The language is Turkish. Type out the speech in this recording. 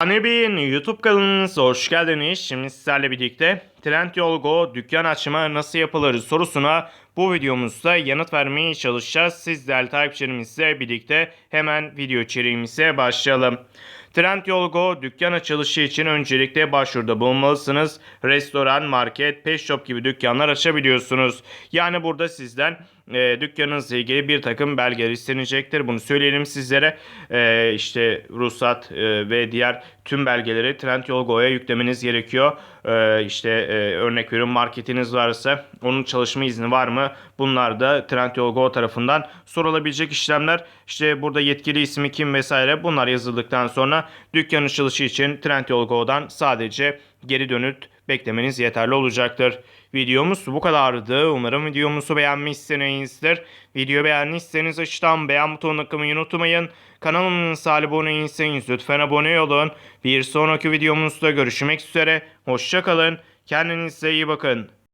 Anebin YouTube kanalınıza hoş geldiniz. Şimdi sizlerle birlikte Trendyol Go dükkan açma nasıl yapılır sorusuna bu videomuzda yanıt vermeye çalışacağız. Siz değerli takipçilerimizle birlikte hemen video içeriğimize başlayalım. Trendyol Go dükkan açılışı için öncelikle başvuruda bulunmalısınız. Restoran, market, pet shop gibi dükkanlar açabiliyorsunuz. Yani burada sizden e, dükkanınızla ilgili bir takım belgeler istenecektir. Bunu söyleyelim sizlere. E, işte ruhsat e, ve diğer tüm belgeleri Trendyol Go'ya yüklemeniz gerekiyor. E, işte e, örnek veriyorum marketiniz varsa onun çalışma izni var mı? Bunlar da Trendyol Go tarafından sorulabilecek işlemler. İşte burada yetkili ismi kim vesaire bunlar yazıldıktan sonra dükkan açılışı için Trendyol Go'dan sadece geri dönüt beklemeniz yeterli olacaktır. Videomuz bu kadardı. Umarım videomuzu beğenmişsinizdir. Video beğendiyseniz aşağıdan beğen butonuna kılmayı unutmayın. Kanalımıza abone değilseniz lütfen abone olun. Bir sonraki videomuzda görüşmek üzere. Hoşçakalın. Kendinize iyi bakın.